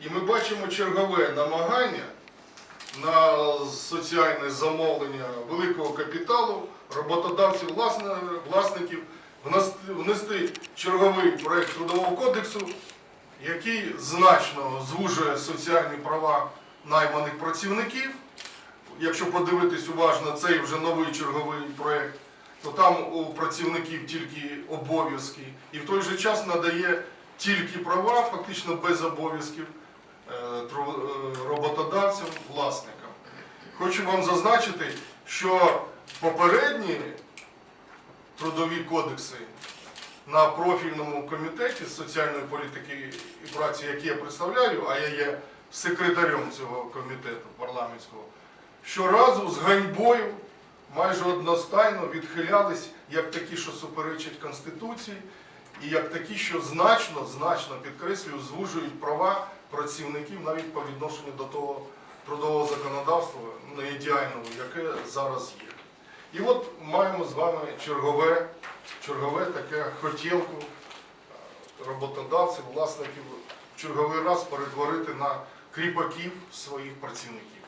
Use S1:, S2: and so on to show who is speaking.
S1: І ми бачимо чергове намагання на соціальне замовлення великого капіталу, роботодавців, власників внести черговий проект трудового кодексу, який значно звужує соціальні права найманих працівників. Якщо подивитись уважно цей вже новий черговий проект, то там у працівників тільки обов'язки, і в той же час надає тільки права, фактично без обов'язків е, е, роботодавцям, власникам. Хочу вам зазначити, що попередні трудові кодекси на профільному комітеті соціальної політики і праці, який я представляю, а я є секретарем цього комітету парламентського, щоразу з ганьбою майже одностайно відхилялись як такі, що суперечать Конституції, і як такі, що значно, значно підкреслюю, звужують права працівників навіть по відношенню до того трудового законодавства не ідеального, яке зараз є. І от маємо з вами чергове, чергове таке хотілку е, роботодавців, власників в черговий раз перетворити на кріпаків своїх працівників.